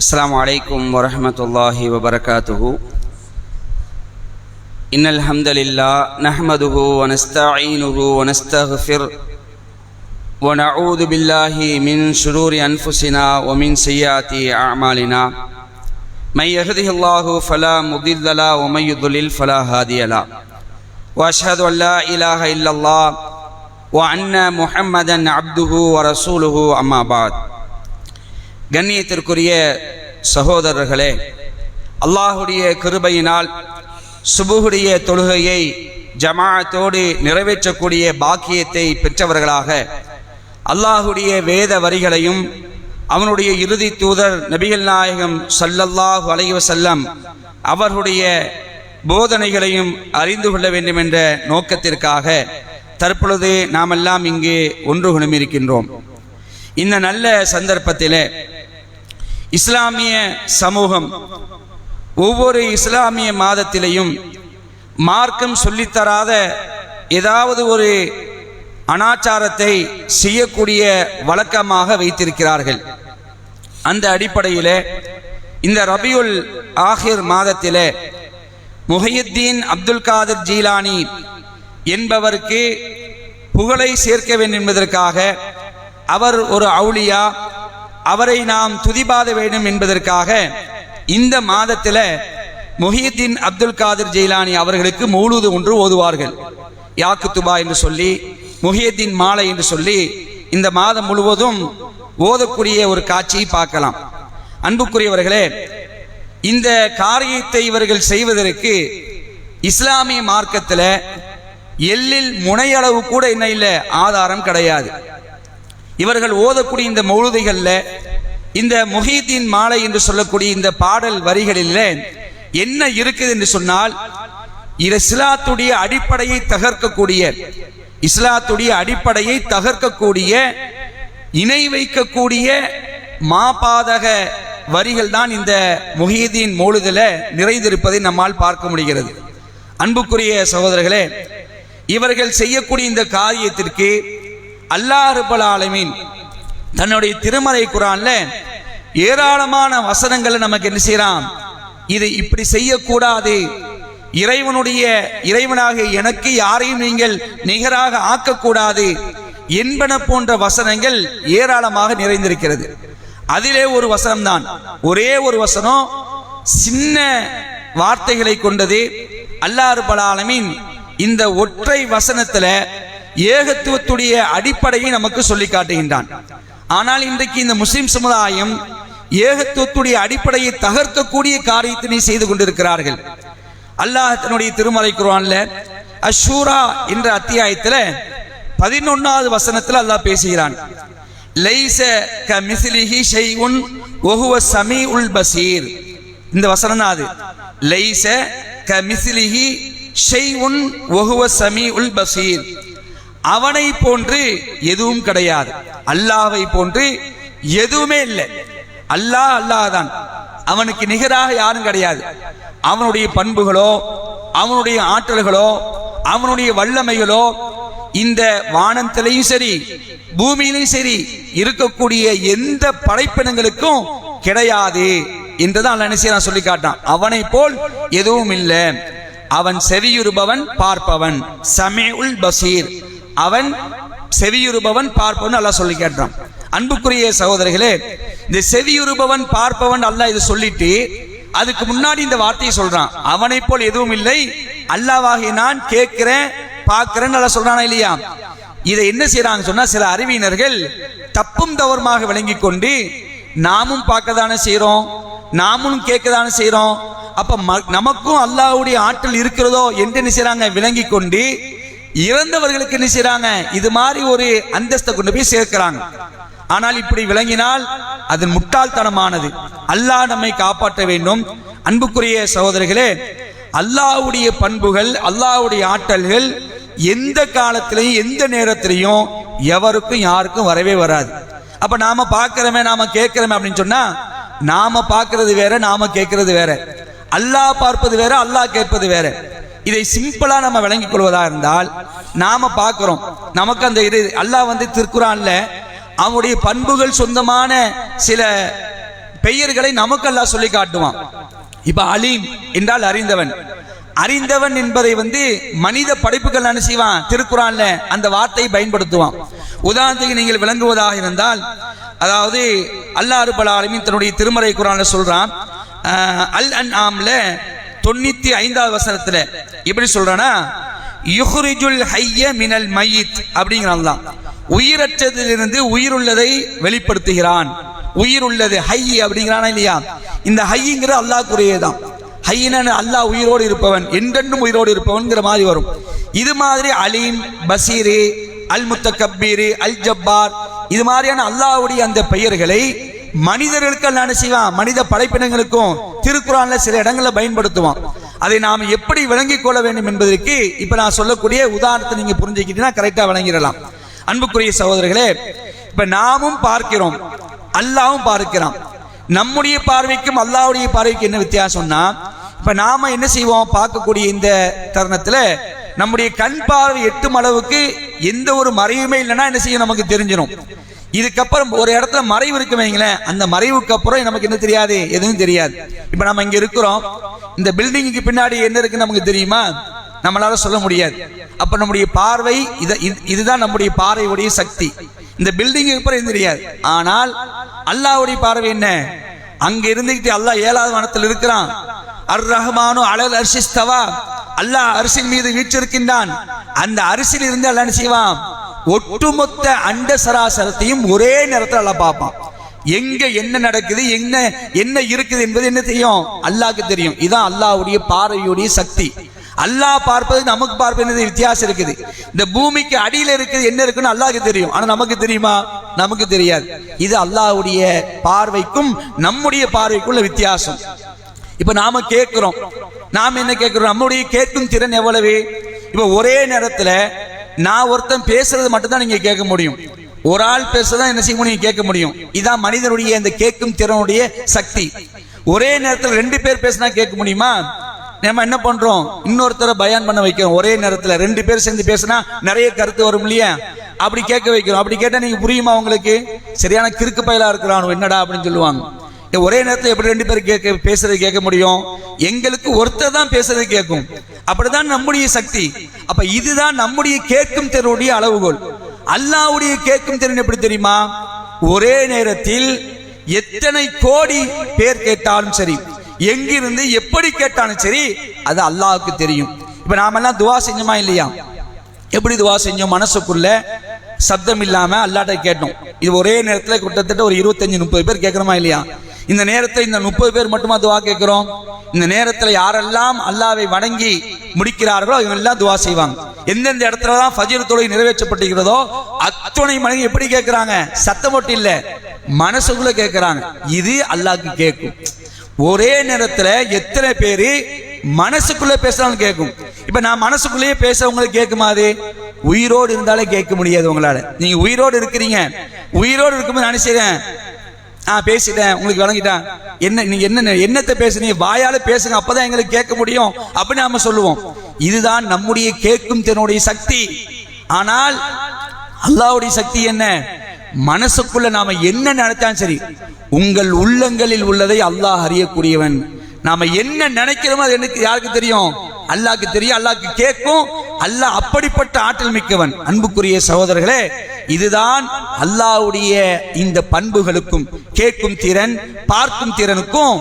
السلام عليكم ورحمة الله وبركاته إن الحمد لله نحمده ونستعينه ونستغفر ونعوذ بالله من شرور أنفسنا ومن سيئات أعمالنا من يهده الله فلا مضل له ومن يضلل فلا هادي له وأشهد أن لا إله إلا الله وأن محمدا عبده ورسوله أما بعد கண்ணியத்திற்குரிய சகோதரர்களே அல்லாஹுடைய கிருபையினால் சுபுகுடைய தொழுகையை ஜமாத்தோடு நிறைவேற்றக்கூடிய பாக்கியத்தை பெற்றவர்களாக அல்லாஹுடைய வேத வரிகளையும் அவனுடைய இறுதி தூதர் நபிகள் நாயகம் சல்லல்லாஹு அலைஹி செல்லம் அவர்களுடைய போதனைகளையும் அறிந்து கொள்ள வேண்டும் என்ற நோக்கத்திற்காக தற்பொழுது நாமெல்லாம் இங்கே ஒன்று குணமிருக்கின்றோம் இந்த நல்ல சந்தர்ப்பத்திலே இஸ்லாமிய சமூகம் ஒவ்வொரு இஸ்லாமிய மாதத்திலையும் மார்க்கம் சொல்லித்தராத ஏதாவது ஒரு அனாச்சாரத்தை செய்யக்கூடிய வழக்கமாக வைத்திருக்கிறார்கள். அந்த அடிப்படையில் இந்த ரபியுல் ஆஹிர் மாதத்தில் முஹையுத்தீன் அப்துல் காதிர் ஜீலானி என்பவருக்கு புகழை சேர்க்க வேண்டும் என்பதற்காக அவர் ஒரு அவுளியா அவரை நாம் துதிபாத வேண்டும் என்பதற்காக இந்த மாதத்தில் முஹியுத்தீன் அப்துல் காதிர் ஜெயிலானி அவர்களுக்கு மௌலூது ஒன்று ஓதுவார்கள். யாக்குத்துபா என்று சொல்லி முஹியுத்தீன் மாலை என்று சொல்லி இந்த மாதம் முழுவதும் ஓதக்கூடிய ஒரு காட்சியை பார்க்கலாம். அன்புக்குரியவர்களே இந்த காரியத்தை இவர்கள் செய்வதற்கு இஸ்லாமிய மார்க்கத்தில் எல்லில் முனையளவு கூட என்ன இல்லை ஆதாரம் கிடையாது. இவர்கள் ஓதக்கூடிய இந்த மௌழுதைகளில் இந்த முஹீத்தின் மாலை என்று சொல்லக்கூடிய இந்த பாடல் வரிகளில் என்ன இருக்குது என்று சொன்னால் இது இஸ்லாத்துடைய அடிப்படையை தகர்க்கக்கூடிய இஸ்லாத்துடைய அடிப்படையை தகர்க்கக்கூடிய இணை வைக்கக்கூடிய மாபாதக வரிகள் தான் இந்த முஹீதீன் மௌழுதில் நிறைந்திருப்பதை நம்மால் பார்க்க முடிகிறது. அன்புக்குரிய சகோதரர்களே இவர்கள் செய்யக்கூடிய இந்த காரியத்திற்கு அல்லாஹ் ரபுல் ஆலமீன் தன்னுடைய திருமலை குரான்ல ஏராளமான வசனங்களை நமக்கு என்ன செய்யறான் இதை இப்படி செய்யக்கூடாது. இறைவனுடைய இறைவனாக எனக்கு யாரையும் நீங்கள் நிகராக ஆக்கக்கூடாது என்பன போன்ற வசனங்கள் ஏராளமாக நிறைந்திருக்கிறது. அதிலே ஒரு வசனம் தான் ஒரே ஒரு வசனம் சின்ன வார்த்தைகளை கொண்டது. அல்லாஹ் ரபுல் ஆலமின் இந்த ஒற்றை வசனத்துல ஏகத்துவத்துடைய அடிப்படையை நமக்கு சொல்லி காட்டுகின்றான். ஆனால் இன்றைக்கு இந்த முஸ்லிம் சமுதாயம் ஏகத்துவத்துடைய அடிப்படையை தகர்க்கக்கூடிய காரியத்தினை செய்து கொண்டிருக்கிறார்கள். அல்லாஹ் தன்னுடைய திருமலை குரான்ல அஷூரா என்ற அத்தியாயத்தில் பதினொன்னாவது வசனத்தில் அல்லாஹ் பேசுகிறான். லைச க மிஸ்லிஹி ஷைஉன் வஹுவ சமீஉல் பசீர். இந்த வசனம் தான் அது. லைச க உன் ஷைஉன் சமி உல் பசீர். அவனை போன்று எதுவும் கிடையாது. அல்லாவை போன்று எதுவுமே இல்லை. அல்லாஹ் அல்லாஹ் தான் அவனுக்கு நிகராக யாரும் கிடையாது. அவனுடைய பண்புகளோ அவனுடைய ஆற்றல்களோ அவனுடைய வல்லமைகளோ இந்த வானத்திலையும் சரி பூமியிலையும் சரி இருக்கக்கூடிய எந்த படைப்பினங்களுக்கும் கிடையாது என்றுதான் அல்ல நான் சொல்லி காட்டான் அவனை போல் எதுவும் இல்லை. அவன் செவியுறுபவன் பார்ப்பவன். சமே உல் பசீர். அவன் செவியுறுபவன் பார்ப்பவன் அல்லாஹ் சொல்லி கேட்டான். அன்புக்குரிய சகோதரிகளே இந்த செவியுறுபவன் பார்ப்பவன் அல்லாஹ் இது சொல்லிட்டு அதுக்கு முன்னாடி இந்த வார்த்தையை சொல்றான். அவனை போல் எதுவும் இல்லை அல்லாவாகி நான் கேட்கிறேன் பார்க்கிறேன் நல்லா சொல்றானா இல்லையா? இதை என்ன செய்யறாங்க சொன்னா சில அறிவியினர்கள் தப்பும் தவறுமாக விளங்கி கொண்டு நாமும் பார்க்க தானே செய்யறோம் நாமும் கேட்க தானே செய்யறோம் அப்ப நமக்கும் அல்லாவுடைய ஆற்றல் இருக்கிறதோ என்று என்ன செய்யறாங்க விளங்கி கொண்டு இறந்தவர்களுக்கு என்ன செய்யறாங்க இது மாதிரி ஒரு அந்தஸ்தை கொண்டு போய் சேர்க்கிறாங்க. ஆனால் இப்படி விளங்கினால் அது முட்டாள்தனமானது. அல்லாஹ் நம்மை காப்பாற்ற வேண்டும். அன்புக்குரிய சகோதரர்களே அல்லாஹ்வுடைய பண்புகள் அல்லாஹ்வுடைய ஆற்றல்கள் எந்த காலத்திலையும் எந்த நேரத்திலையும் எவருக்கும் யாருக்கும் வரவே வராது. அப்ப நாம பார்க்கிறோமே நாம கேட்கிறோமே அப்படின்னு சொன்னா நாம பார்க்கறது வேற நாம கேட்கறது வேற. அல்லாஹ் பார்ப்பது வேற அல்லாஹ் கேட்பது வேற. இதை சிம்பிளா நம்ம விளங்கிக் கொள்வதா இருந்தால் நாம பார்க்கிறோம். நமக்கு அந்த இது அல்லாஹ் வந்து திருக்குறான்ல அவனுடைய பண்புகள் சொந்தமான சில பெயர்களை நமக்கு அல்லாஹ் சொல்லி காட்டுவான். இப்ப அலீம் என்றால் அறிந்தவன். அறிந்தவன் என்பதை வந்து மனித படைப்புகள் என்ன செய்வான்? திருக்குறான்ல அந்த வார்த்தையை பயன்படுத்துவான். உதாரணத்துக்கு நீங்கள் விளங்குவதாக இருந்தால் அதாவது அல்லாஹ் ரப்பல் ஆலமீன் தன்னுடைய திருமறை குரான்ல சொல்றான் அல் அன் ஆம்ல தொண்ணூத்தி ஐந்தாவது வசனத்துல எப்படி சொல்றனா யுஹ்ரிஜுல் ஹைய மினல் மையித் அப்படிங்கிறான் தான் உயிரற்றதிலிருந்து உயிருள்ளதை வெளிப்படுத்துகிறான். உயிர் உள்ளது ஹை அப்படிங்கிறானா இல்லையா? இந்த ஹைங்கிறது அல்லாஹ்க்குரியதான் ஹையின அல்லாஹ் உயிரோடு இருப்பவன் என்றென்றும் உயிரோடு இருப்பவன்கிற மாதிரி வரும். இது மாதிரி அலீம் பசீரு அல் முத்தகப்பீரு அல் ஜப்பார் இது மாதிரியான அல்லாஹ்வுடைய அந்த பெயர்களை மனிதர்களுக்கு என்ன செய்வான்? மனித படைப்பினங்களுக்கும் திருக்குறான்ல சில இடங்களில் பயன்படுத்துவான். அதை நாம் எப்படி விளங்கிக் கொள்ள வேண்டும் என்பதற்கு இப்ப நான் சொல்லக்கூடிய உதாரணத்தை நீங்க புரிஞ்சுக்கிட்டீங்கன்னா கரெக்டா விளங்கிடலாம். அன்புக்குரிய சகோதரர்களே இப்ப நாமும் பார்க்கிறோம். அல்லாவும் பார்க்கிறான். நம்முடைய பார்வைக்கும் அல்லாவுடைய பார்வைக்கும் என்ன வித்தியாசம்னா இப்ப நாம என்ன செய்வோம்? பார்க்கக்கூடிய இந்த தருணத்துல நம்முடைய கண் பார்வை எட்டும் அளவுக்கு எந்த ஒரு மறைவுமே இல்லைன்னா என்ன செய்யும்? நமக்கு தெரிஞ்சிடும் இதுக்கப்புறம் ஒரு இடத்துல மறைவு இருக்கு வைங்களேன் அந்த மறைவுக்கு அப்புறம் நமக்கு என்ன தெரியாது? எதுவும் தெரியாது. இப்ப நம்ம இங்க இருக்கிறோம். இந்த பில்டிங்குக்கு பின்னாடி என்ன இருக்குன்னு நமக்கு தெரியுமா? நம்மளால சொல்ல முடியாது. அப்ப நம்முடைய பார்வை இது- இதுதான் நம்முடைய பார்வையுடைய சக்தி. இந்த பில்டிங்கு அப்புறம் எதுவும் தெரியாது. ஆனால் அல்லாஹ்வுடைய பார்வை என்ன? அங்க இருந்துகிட்டு அல்லாஹ் ஏழாவது வனத்தில் இருக்கிறான். அர் ரஹ்மானு அலல் அரிசிஸ்தவா அல்லாஹ் அரிசின் மீது வீச்சிருக்கின்றான் அந்த அரிசியில் இருந்து அல்ல செய்வான்? ஒட்டுமொத்த அண்ட சராசரத்தையும் ஒரே நேரத்தில் அல்லாஹ் பார்ப்பான். எங்க என்ன நடக்குது என்ன என்ன இருக்குது என்பது என்ன தெரியும்? அல்லாஹ்க்கு தெரியும். இதான் அல்லாஹ்வுடைய பார்வையுடைய சக்தி. அல்லாஹ் பார்ப்பது நமக்கு பார்ப்பது என்னது? வித்தியாசம் இருக்குது. இந்த பூமிக்கு அடியில் இருக்குது என்ன இருக்குன்னு அல்லாஹ்க்கு தெரியும். ஆனா நமக்கு தெரியுமா? நமக்கு தெரியாது. இது அல்லாஹ்வுடைய பார்வைக்கும் நம்முடைய பார்வைக்குள்ள வித்தியாசம். இப்ப நாம கேட்கிறோம். நாம் என்ன கேட்கிறோம்? நம்முடைய கேட்கும் திறன் எவ்வளவு? இப்ப ஒரே நேரத்துல நான் ஒருத்தன் பேசுறது மட்டும் தான் நீங்க கேட்க முடியும். ஒரு ஆள் பேசுறதா என்ன செய்ய முடியும் கேட்க முடியும். இதான் மனிதனுடைய இந்த கேட்கும் திறனுடைய சக்தி. ஒரே நேரத்தில் ரெண்டு பேர் பேசினா கேட்க முடியுமா? நம்ம என்ன பண்றோம்? இன்னொருத்தரை பயான் பண்ண வைக்கிறோம். ஒரே நேரத்தில் ரெண்டு பேர் சேர்ந்து பேசினா நிறைய கருத்து வரும் இல்லையா? அப்படி கேட்க வைக்கிறோம். அப்படி கேட்டா நீங்க புரியுமா உங்களுக்கு? சரியான கிறுக்கு பயலா இருக்கிறான் என்னடா அப்படின்னு சொல்லுவாங்க. ஒரே நேரத்தில் எப்படி ரெண்டு பேரும் கேட்க பேசுறது கேட்க முடியும்? எங்களுக்கு ஒருத்தர் தான் பேசுறது கேட்கும். அப்படிதான் நம்முடைய சக்தி. அப்ப இதுதான் நம்முடைய கேட்கும் திறனுடைய அளவுகோல். அல்லாவுடைய கேட்கும் திறன் எப்படி தெரியுமா? ஒரே நேரத்தில் எத்தனை கோடி பேர் கேட்டாலும் சரி எங்கிருந்து எப்படி கேட்டாலும் சரி அது அல்லாவுக்கு தெரியும். இப்ப நாமெல்லாம் துவா செஞ்சோமா இல்லையா? எப்படி துவா செஞ்சோம்? மனசுக்குள்ள சப்தம் இல்லாம அல்லாட்ட கேட்டோம். இது ஒரே நேரத்துல கிட்டத்தட்ட ஒரு இருபத்தஞ்சு முப்பது பேர் கேட்கிறோமா இல்லையா? இந்த நேரத்தை இந்த முப்பது பேர் மட்டுமா துவா கேட்கிறோம்? இந்த நேரத்தில் யாரெல்லாம் அல்லாவை வணங்கி முடிக்கிறார்களோ அவங்க எல்லாம் துவா செய்வாங்க. எந்தெந்த இடத்துல தான் ஃபஜீர் தொழுகை நிறைவேற்றப்பட்டிருக்கிறதோ அத்துணை மனைவி எப்படி கேட்கிறாங்க? சத்தம் மட்டும் இல்லை மனசுக்குள்ள கேட்கிறாங்க. இது அல்லாக்கு கேட்கும். ஒரே நேரத்தில் எத்தனை பேர் மனசுக்குள்ளே பேசுகிறாங்க கேட்கும். இப்போ நான் மனசுக்குள்ளேயே பேசுறவங்களுக்கு கேட்குமா அது? உயிரோடு இருந்தாலே கேட்க முடியாது உங்களால். நீங்கள் உயிரோடு இருக்கிறீங்க. உயிரோடு இருக்கும்போது நான் ஆ பேசிட்டேன். உங்களுக்கு வழங்கிட்டேன் என்ன நீங்க என்ன என்னத்தை பேசுனீங்க? வாயால பேசுங்க அப்பதான் எங்களுக்கு கேட்க முடியும். அப்படின்னு நாம சொல்லுவோம். இதுதான் நம்முடைய கேட்கும் திறனுடைய சக்தி. ஆனால் அல்லாஹ்வுடைய சக்தி என்ன? மனசுக்குள்ள நாம என்ன நினைத்தாலும் சரி உங்கள் உள்ளங்களில் உள்ளதை அல்லாஹ் அறியக்கூடியவன். நாம என்ன நினைக்கிறோமோ அது எனக்கு யாருக்கு தெரியும்? அல்லாக்கு தெரியும் அல்லாக்கு கேட்கும். அல்லாஹ் அப்படிப்பட்ட ஆற்றல் மிக்கவன். அன்புக்குரிய சகோதரர்களே இதுதான் அல்லாஹ்வுடைய இந்த பண்புகளுக்கும் கேட்கும் திறன் பார்க்கும் திறனுக்கும்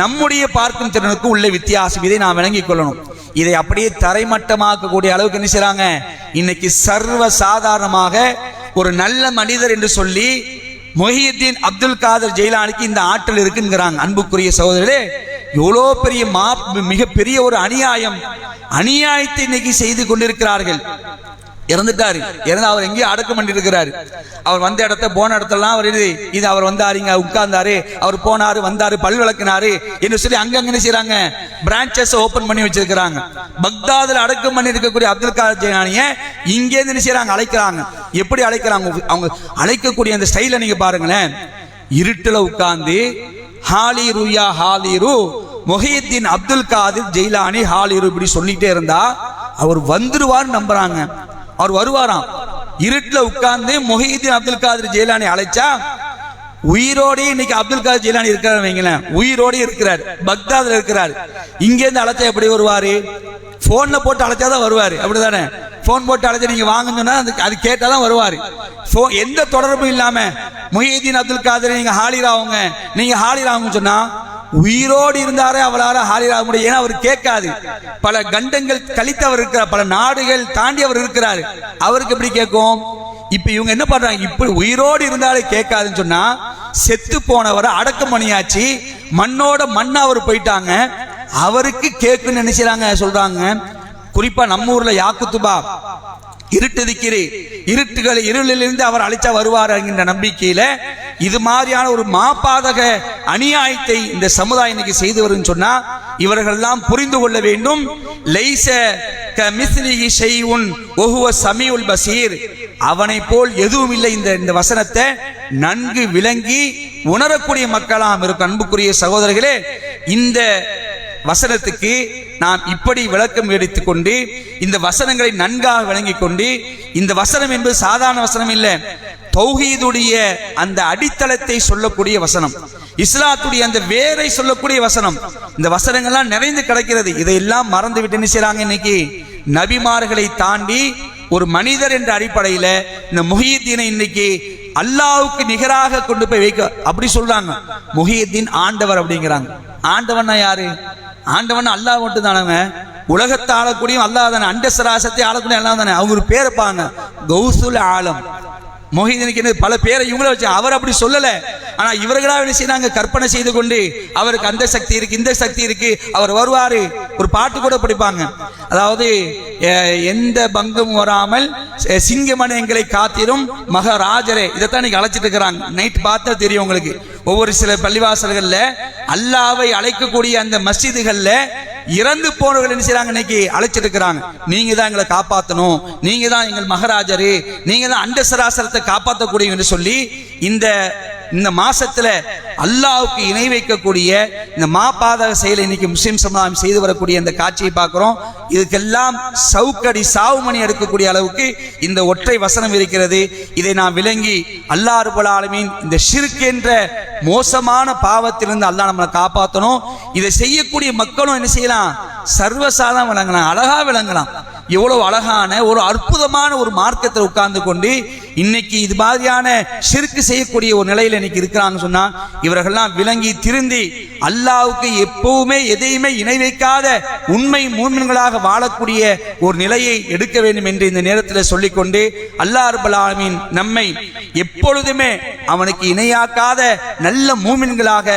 நம்முடைய பார்க்கும் திறனுக்கும் உள்ள வித்தியாசம். இதை நாம் விளங்கிக் கொள்ளணும். இதை அப்படியே தரைமட்டமாக்கக்கூடிய அளவுக்கு என்ன செய்றாங்க? இன்னைக்கு சர்வ சாதாரணமாக ஒரு நல்ல மனிதர் என்று சொல்லி மொஹியுத்தீன் அப்துல் காதர் ஜெயிலானிக்கு இந்த ஆற்றல் இருக்குங்கிறாங்க. அன்புக்குரிய சகோதரரே எவ்வளோ பெரிய மா மிகப்பெரிய ஒரு அநியாயம். அநியாயத்தை இன்னைக்கு செய்து கொண்டிருக்கிறார்கள். இறந்துட்டாரு. இறந்து அவர் எங்கேயோ அடக்கம் பண்ணிருக்கிறாரு அவர் வந்த இடத்த போன இடத்தெல்லாம் அவர் இது இது அவர் வந்தாருங்க உட்கார்ந்தாரு. அவர் போனாரு வந்தாரு பல் விளக்குனாரு என்று சொல்லி அங்கங்க என்ன செய்றாங்க? பிரான்ச்சஸ் ஓபன் பண்ணி வச்சிருக்கிறாங்க. பக்தாதுல அடக்கம் பண்ணி இருக்கக்கூடிய அப்துல் காதர் ஜெயலானிய இங்கே என்ன செய்யறாங்க அழைக்கிறாங்க. எப்படி அழைக்கிறாங்க? அவங்க அழைக்கக்கூடிய அந்த ஸ்டைல நீங்க பாருங்களேன். இருட்டுல உட்கார்ந்து ஹாலிரு யா ஹாலிரு. முஹீத்தின் அப்துல் காதிர் ஜெயிலானி ஹாலிரு இப்படி சொல்லிட்டே இருந்தா அவர் வந்துருவார்னு நம்புறாங்க. அவர் வருவாராம். இருட்டில் உட்கார்ந்து முஹீத்தின் அப்துல் காதிர் ஜெயிலானி அழைச்சா உயிரோடே இன்னைக்கு அப்துல் காதர் ஜெயிலானி இருக்கிறார் வைங்களேன். உயிரோடே இருக்கிறார். பக்தாதில் இருக்கிறார். இங்கேருந்து அழைச்சா எப்படி வருவாரு? போன்ல போட்டு அழைச்சாதான் வருவாரு. அப்படிதானே? போன் போட்டு அழைச்சா நீங்க வாங்கன்னு சொன்னா அது அது கேட்டாதான் வருவாரு. ஸோ எந்த தொடர்பும் இல்லாம முஹீதீன் அப்துல் காதர் நீங்க ஹாலிராவுங்க. நீங்க ஹாலிராவுங்க சொன்னா உயிரோடு இருந்தாரே அவரால் ஹாலிராக முடியும். ஏன்னா அவர் கேட்காது. பல கண்டங்கள் கழித்து அவர் இருக்கிறார். பல நாடுகள் தாண்டி அவர் இருக்கிறார். அவருக்கு எப்படி கேட்கும்? இப்ப இவங்க என்ன பண்றாங்க? இப்படி உயிரோடு இருந்தாலே கேட்காதுன்னு சொன்னா செத்து போனவரை அடக்கம் பண்ணியாச்சு. மண்ணோட மண்ணா அவர் போயிட்டாங்க. அவருக்கு கேட்குன்னு நினைச்சாங்க சொல்றாங்க குறிப்பா நம்ம ஊர்ல யாக்குத்துபா இருட்டு திக்கிறே இருட்டுகள் இருளிலிருந்து அவர் அழைச்சா வருவார் என்கின்ற நம்பிக்கையில இது மாதிரியான ஒரு மாபாதக அநியாயத்தை இந்த சமுதாயம் இன்னைக்கு செய்து வருன்னு சொன்னா இவர்கள் எல்லாம் புரிந்து கொள்ள வேண்டும். லைச கமிஸ்லிஹி ஷைஉன் ஒகுவ சமீஉல் பசீர். அவனை போல் எதுவும் இல்லை இந்த இந்த வசனத்தை. நன்கு விளங்கி உணரக்கூடிய மக்களாம் இருக்கும். அன்புக்குரிய சகோதரர்களே இந்த வசனத்துக்கு நாம் இப்படி விளக்கம் எடுத்துக்கொண்டு இந்த வசனங்களை நன்காக விளங்கி கொண்டு இந்த வசனம் என்பது சாதாரண வசனம் இல்லை. தௌஹீதுடைய அந்த அடித்தளத்தை சொல்லக்கூடிய வசனம். இஸ்லாத்துடைய அந்த வேரை சொல்லக்கூடிய வசனம். இந்த வசனங்கள்லாம் நிறைந்து கிடக்கிறது. இதையெல்லாம் மறந்து விட்டு என்ன செய்றாங்க இன்னைக்கு? நபிமார்களை தாண்டி ஒரு மனிதர் என்ற அடிப்படையில் இந்த முஹியத்தீனை இன்னைக்கு அல்லாவுக்கு நிகராக கொண்டு போய் வைக்க அப்படி சொல்றாங்க. முஹியத்தீன் ஆண்டவர் அப்படிங்கிறாங்க. ஆண்டவன்னா யாரு? ஆண்டவன் அல்லாஹ் மட்டும் தானவங்க உலகத்தை ஆளக்கூடிய அல்லாஹ் தானே. அண்ட சராசத்தை ஆளக்கூடிய அல்லாஹ் தானே. அவங்க ஒரு பேர் இருப்பாங்க கௌசுல் ஆலம். மொஹிதனுக்கு என்ன பல பேரை இவங்கள வச்சு அவர் அப்படி சொல்லலை. ஆனா இவர்களா என்ன செய்யறாங்க கற்பனை செய்து கொண்டு அவருக்கு அந்த சக்தி இருக்கு இந்த சக்தி இருக்கு. அவர் வருவாரு. ஒரு பாட்டு கூட படிப்பாங்க. அதாவது எந்த பங்கும் வராமல் சிங்கமன எங்களை காத்திரும் மகராஜரே. இதைத்தான் இன்னைக்கு அழைச்சிட்டு இருக்கிறாங்க. நைட் பார்த்தா தெரியும் உங்களுக்கு. ஒவ்வொரு சில பள்ளிவாசல்கள்ல அல்லாவை அழைக்கக்கூடிய அந்த மஸ்ஜிதுகள்ல இறந்து போனவர்கள் என்ன செய்யறாங்க இன்னைக்கு அழைச்சிட்டு இருக்கிறாங்க. நீங்க தான் எங்களை காப்பாற்றணும் நீங்க தான் எங்கள் மகராஜரு. நீங்க தான் அண்ட சராசரத்தை காப்பாற்றக்கூடிய என்று சொல்லி இந்த இந்த மாசத்துல அல்லாவுக்கு இணை வைக்கக்கூடிய இந்த மாபாதக செயலை இன்னைக்கு முஸ்லிம் சமுதாயம் செய்து வரக்கூடிய இந்த காட்சியை பார்க்கிறோம். இதுக்கெல்லாம் சவுக்கடி சாவுமணி எடுக்கக்கூடிய அளவுக்கு இந்த ஒற்றை வசனம் இருக்கிறது. இதை நாம் விளங்கி அல்லாஹ் ரபுல் இந்த ஷிர்க் என்ற மோசமான பாவத்திலிருந்து அல்லாஹ் நம்மளை காப்பாற்றணும் இதை செய்யக்கூடிய மக்களும் என்ன செய்யலாம்? சர்வசாதம் விளங்கலாம் அழகா விளங்கலாம். எவ்வளவு அழகான ஒரு அற்புதமான ஒரு மார்க்கத்தில் உட்கார்ந்து கொண்டு இன்னைக்கு இது மாதிரியான சிறுக்கு செய்யக்கூடிய ஒரு நிலையில் இன்னைக்கு இருக்கிறாங்க சொன்னா இவர்கள்லாம் விளங்கி திருந்தி அல்லாவுக்கு எப்பவுமே எதையுமே இணை வைக்காத உண்மை மூமின்களாக வாழக்கூடிய ஒரு நிலையை எடுக்க வேண்டும் என்று இந்த நேரத்தில் சொல்லிக்கொண்டு அல்லாஹ் அர்பலாமின் நம்மை எப்பொழுதுமே அவனுக்கு இணையாக்காத நல்ல மூமின்களாக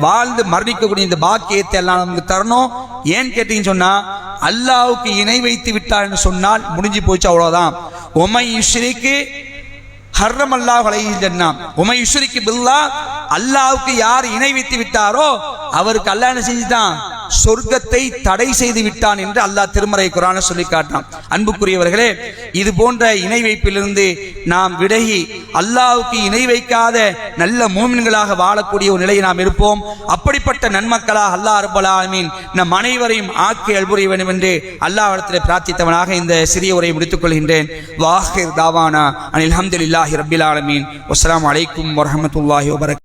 வாழ்ந்து மரணிக்கக்கூடிய இந்த பாக்கியத்தை எல்லாம் நமக்கு தரணும். ஏன் கேட்டீங்கன்னு சொன்னா அல்லாவுக்கு இணை வைத்து விட்டார்னு சொன்னால் முடிஞ்சு போச்சு அவ்வளவுதான். உமை யுஷ்ரிக்கு ஹர்ரம் அல்லாஹ் அலைஹி உமை யுஷ்ரிக்கு பில்லா அல்லாவுக்கு யார் இணை வைத்து விட்டாரோ அவருக்கு அல்லாஹ் என்ன செஞ்சுட்டான்? சொர்க்கத்தை தடை செய்து விட்டான் என்று அல்லாஹ் திருமறை குரான சொல்லி காட்டான் அன்புக்குரியவர்களே இது போன்ற இணை வைப்பிலிருந்து நாம் விலகி அல்லாவுக்கு இணை வைக்காத நல்ல மூமின்களாக வாழக்கூடிய ஒரு நிலையை நாம் இருப்போம். அப்படிப்பட்ட நன்மக்களாக அல்லாஹ் ரப்பல் நம் அனைவரையும் ஆக்கி அல்புரிய வேண்டும் என்று அல்லாஹ்விடத்தில் பிரார்த்தித்தவனாக இந்த சிறிய உரையை முடித்துக் கொள்கின்றேன். வாஹிர் தாவானா அனில் அஹமதுல்லாஹி ரபில் ஆலமீன். அஸ்லாம் அலைக்கும் வரமத்துல்லாஹி வபரக்